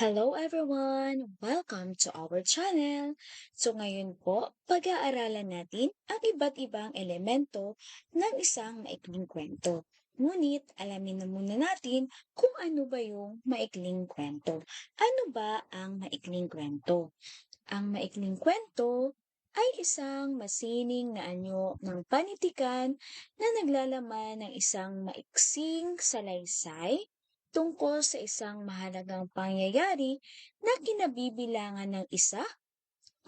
Hello everyone! Welcome to our channel! So ngayon po, pag-aaralan natin ang iba't ibang elemento ng isang maikling kwento. Ngunit alamin na muna natin kung ano ba yung maikling kwento. Ano ba ang maikling kwento? Ang maikling kwento ay isang masining na anyo ng panitikan na naglalaman ng isang maiksing salaysay tungkol sa isang mahalagang pangyayari na kinabibilangan ng isa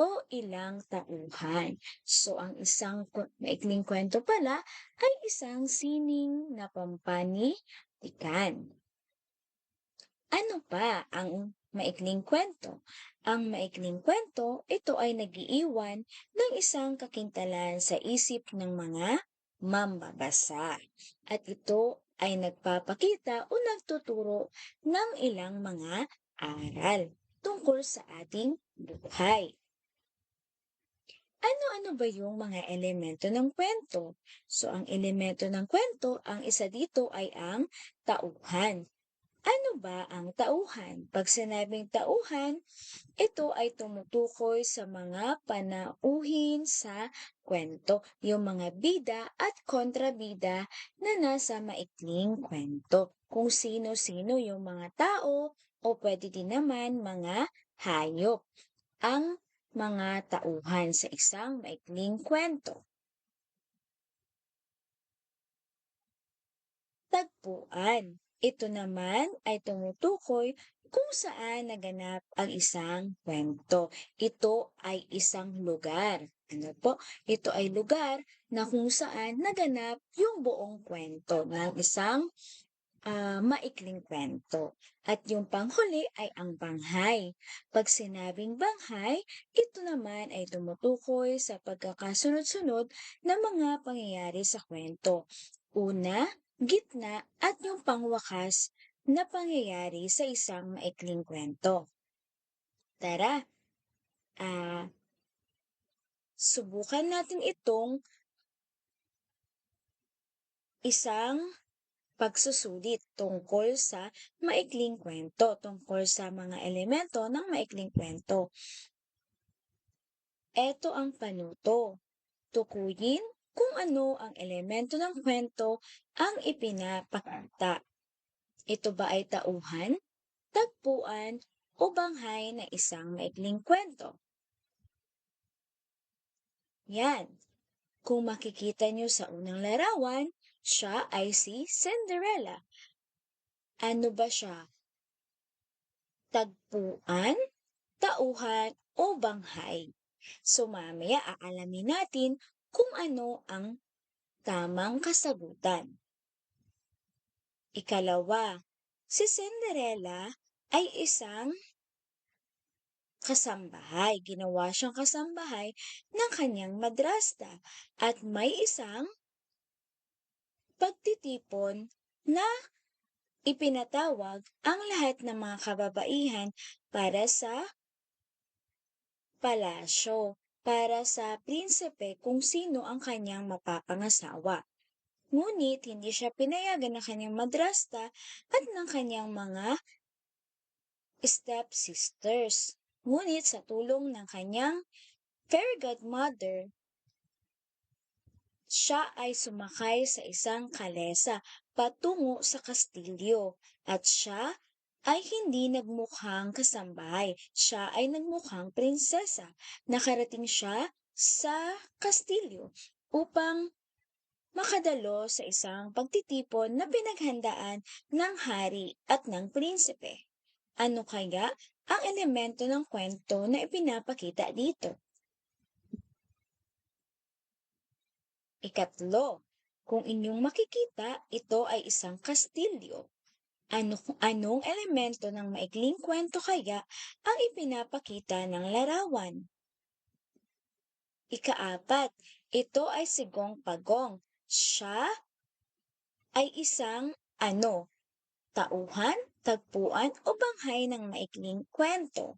o ilang tauhan. So, ang isang maikling kwento pala ay isang sining na pampanitikan. Ano pa ang maikling kwento? Ang maikling kwento, ito ay nagiiwan ng isang kakintalan sa isip ng mga mambabasa. At ito ay nagpapakita o nagtuturo ng ilang mga aral tungkol sa ating buhay. Ano-ano ba yung mga elemento ng kwento? So, ang elemento ng kwento, ang isa dito ay ang tauhan. Ano ba ang tauhan? Pag sinabing tauhan, ito ay tumutukoy sa mga panauhin sa kwento, yung mga bida at kontrabida na nasa maikling kwento. Kung sino-sino yung mga tao o pwede din naman mga hayop. Ang mga tauhan sa isang maikling kwento. Tagpuan. Ito naman ay tumutukoy kung saan naganap ang isang kwento. Ito ay isang lugar. Ano po? Ito ay lugar na kung saan naganap yung buong kwento ng isang uh, maikling kwento. At yung panghuli ay ang banghay. Pag sinabing banghay, ito naman ay tumutukoy sa pagkakasunod-sunod ng mga pangyayari sa kwento. Una, gitna at yung pangwakas na pangyayari sa isang maikling kwento. Tara, ah, subukan natin itong isang pagsusulit tungkol sa maikling kwento, tungkol sa mga elemento ng maikling kwento. Ito ang panuto. Tukuyin kung ano ang elemento ng kwento ang ipinapakita. Ito ba ay tauhan, tagpuan, o banghay na isang maikling kwento? Yan. Kung makikita nyo sa unang larawan, siya ay si Cinderella. Ano ba siya? Tagpuan, tauhan, o banghay? So mamaya aalamin natin kung ano ang tamang kasagutan. Ikalawa, si Cinderella ay isang kasambahay. Ginawa siyang kasambahay ng kanyang madrasta at may isang pagtitipon na ipinatawag ang lahat ng mga kababaihan para sa palasyo para sa prinsipe kung sino ang kanyang mapapangasawa. Ngunit hindi siya pinayagan ng kanyang madrasta at ng kanyang mga stepsisters. Ngunit sa tulong ng kanyang fairy godmother, siya ay sumakay sa isang kalesa patungo sa kastilyo at siya ay hindi nagmukhang kasambahay. Siya ay nagmukhang prinsesa. Nakarating siya sa kastilyo upang makadalo sa isang pagtitipon na pinaghandaan ng hari at ng prinsipe. Ano kaya ang elemento ng kwento na ipinapakita dito? Ikatlo, kung inyong makikita, ito ay isang kastilyo ano, anong elemento ng maikling kwento kaya ang ipinapakita ng larawan? Ikaapat, ito ay sigong pagong. Siya ay isang ano, tauhan, tagpuan o banghay ng maikling kwento.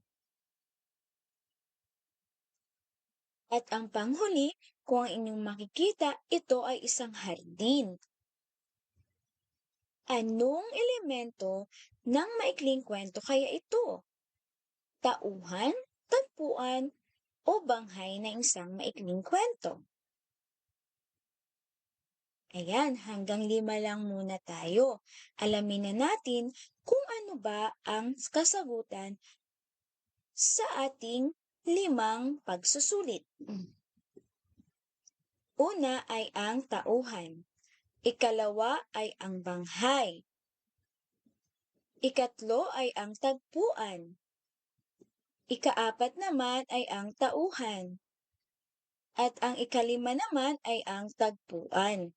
At ang panghuli, kung ang inyong makikita, ito ay isang hardin Anong elemento ng maikling kwento kaya ito? tauhan, tagpuan, o banghay na isang maikling kwento. Ayan, hanggang lima lang muna tayo. Alamin na natin kung ano ba ang kasagutan sa ating limang pagsusulit. Una ay ang tauhan. Ikalawa ay ang banghay. Ikatlo ay ang tagpuan. Ikaapat naman ay ang tauhan. At ang ikalima naman ay ang tagpuan.